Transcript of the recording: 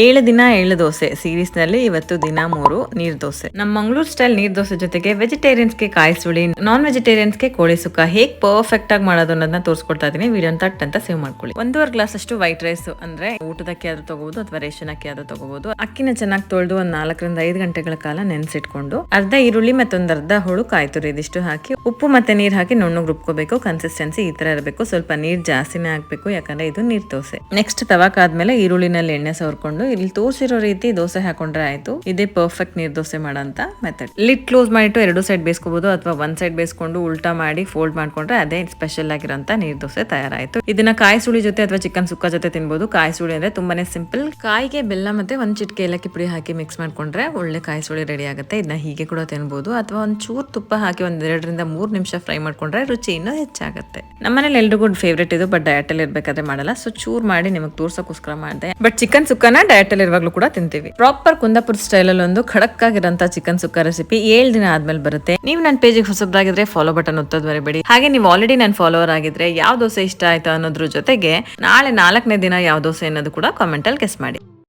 ಏಳು ದಿನ, ಏಳು ದೋಸೆ. ಸೀರೀಸ್ನಲ್ಲಿ ಇವತ್ತು ದಿನ ಮೂರು, ನೀರ್ ದೋಸೆ. ನಮ್ಮ ಮಂಗಳೂರು ಸ್ಟೈಲ್ ನೀರ್ ದೋಸೆ ಜೊತೆಗೆ ವೆಜಿಟೇರಿಯನ್ಸ್ಗೆ ಕಾಯಿ ಸುಳಿ ನಾನ್ ವೆಜಿಟೇರಿಯನ್ಸ್ಗೆ ಕೋಳಿ ಸುಕ್ಕ. ಹೇಗ್ ಪರ್ಫೆಕ್ಟ್ ಆಗಿ ಮಾಡೋದು ಅನ್ನೋದನ್ನ ತೋರಿಸ್ಕೊಡ್ತಾ ಇದೀನಿ. ವಿಡಿಯೋ ತಟ್ ಅಂತ ಸೇವ್ ಮಾಡ್ಕೊಳ್ಳಿ. ಒಂದೂವರೆ ಗ್ಲಾಸ್ ಅಷ್ಟು ವೈಟ್ ರೈಸ್, ಅಂದ್ರೆ ಊಟದಕ್ಕೆ ಆದ್ರೂ ತಗೋಬಹುದು ಅಥವಾ ರೇಷನ್ ಅಕ್ಕಿ ಆದ್ರೂ ತಗೋಬಹುದು ಅಕ್ಕಿನ ಚೆನ್ನಾಗಿ ತೊಳೆದು ಒಂದ್ ನಾಲ್ಕರಿಂದ ಐದು ಗಂಟೆಗಳ ಕಾಲ ನೆನೆಸಿಟ್ಕೊಂಡು, ಅರ್ಧ ಈರುಳ್ಳಿ ಮತ್ತೊಂದು ಅರ್ಧ ಹುಳು ಕಾಯ್ತುರಿ ಇದಿಷ್ಟು ಹಾಕಿ, ಉಪ್ಪು ಮತ್ತೆ ನೀರ್ ಹಾಕಿ ನುಣ್ಣಗೆ ರುಬ್ಕೋಬೇಕು. ಕನ್ಸಿಸ್ಟೆನ್ಸಿ ಈ ತರ ಇರಬೇಕು. ಸ್ವಲ್ಪ ನೀರ್ ಜಾಸ್ತಿನೇ ಹಾಕ್ಬೇಕು. ಯಾಕಂದ್ರೆ ಇದು ನೀರ್ ದೋಸೆ. ನೆಕ್ಸ್ಟ್ ತವಾಕಾದ್ಮೇಲೆ ಈರುಳ್ಳಿನಲ್ಲಿ ಎಣ್ಣೆ ಸವರ್ಕೊಂಡು ಇಲ್ಲಿ ತೋರಿಸಿರೋ ರೀತಿ ದೋಸೆ ಹಾಕೊಂಡ್ರೆ ಆಯ್ತು. ಇದೇ ಪರ್ಫೆಕ್ಟ್ ನೀರ್ ದೋಸೆ ಮಾಡೋಂತ ಮೆಥಡ್ ಲಿಟ್ ಕ್ಲೋಸ್ ಮಾಡಿಟ್ಟು ಎರಡು ಸೈಡ್ ಬೇಯಿಸ್ಕೋಬಹುದು ಅಥವಾ ಒಂದ್ ಸೈಡ್ ಬೇಯಿಸ್ಕೊಂಡು ಉಲ್ಟಾ ಮಾಡಿ ಫೋಲ್ಡ್ ಮಾಡ್ಕೊಂಡ್ರೆ ಅದೇ ಸ್ಪೆಷಲ್ ಆಗಿರೋಂತ ನೀರ್ ದೋಸೆ ತಯಾರಾಯ್ತು. ಇದನ್ನ ಕಾಯಿ ಸುಳಿ ಜೊತೆ ಅಥವಾ ಚಿಕನ್ ಸುಕ್ಕ ಜೊತೆ ತಿನ್ಬಹುದು ಕಾಯಿ ಸುಳಿ ಅಂದ್ರೆ ತುಂಬಾನೇ ಸಿಂಪಲ್ ಕಾಯಿಗೆ ಬೆಲ್ಲ ಮತ್ತೆ ಒಂದ್ ಚಿಟ್ಕೆ ಏಲಕ್ಕಿ ಪುಡಿ ಹಾಕಿ ಮಿಕ್ಸ್ ಮಾಡ್ಕೊಂಡ್ರೆ ಒಳ್ಳೆ ಕಾಯಿ ಸುಳಿ ರೆಡಿ ಆಗುತ್ತೆ. ಇದನ್ನ ಹೀಗೆ ಕೂಡ ತಿನ್ಬಹುದು ಅಥವಾ ಒಂದ್ ಚೂರ್ ತುಪ್ಪ ಹಾಕಿ ಒಂದ್ ಎರಡರಿಂದ ಮೂರ್ ನಿಮಿಷ ಫ್ರೈ ಮಾಡ್ಕೊಂಡ್ರೆ ರುಚಿ ಇನ್ನೂ ಹೆಚ್ಚಾಗುತ್ತೆ. ನಮ್ಮನೇಲಿ ಎಲ್ರಿಗೂ ಫೇವ್ರೇಟ್ ಇದು ಬಟ್ ಡಯಟ್ ಅಲ್ಲಿ ಇರ್ಬೇಕಾದ್ರೆ ಮಾಡಲ್ಲ. ಸೊ ಚೂರ್ ಮಾಡಿ ನಿಮಗೆ ತೋರ್ಸೋಕೋಸ್ಕರ ಮಾಡಿದೆ. ಬಟ್ ಚಿಕನ್ ಸುಕ್ಕನ ಡಯಟ್ ಅಲ್ಲಿ ಇರುವಾಗ್ಲೂ ಕೂಡ ತಿಂತೀವಿ. ಪ್ರಾಪರ್ ಕುಂದಾಪುರ ಸ್ಟೈಲ್ ಅಲ್ಲಿ ಒಂದು ಖಡಕ್ ಆಗಿರೋಂತ ಚಿಕನ್ ಸುಕ್ಕ ರೆಸಿಪಿ ಏಳು ದಿನ ಆದ್ಮೇಲೆ ಬರುತ್ತೆ. ನೀವು ನನ್ನ ಪೇಜಿಗೆ ಹೊಸಬ್ರಾಗಿದ್ರೆ ಫಾಲೋ ಬಟನ್ ಒತ್ತೋದ್ ಮರಿಬೇಡಿ. ಹಾಗೆ ನೀವು ಆಲ್ರೆಡಿ ನನ್ನ ಫಾಲೋವರ್ ಆಗಿದ್ರೆ ಯಾವ ದೋಸೆ ಇಷ್ಟ ಆಯ್ತಾ ಅನ್ನೋದ್ರ ಜೊತೆಗೆ ನಾಳೆ ನಾಲ್ಕನೇ ದಿನ ಯಾವ ದೋಸೆ ಅನ್ನೋದು ಕೂಡ ಕಾಮೆಂಟ್ ಅಲ್ಲಿ ಗೆಸ್ ಮಾಡಿ.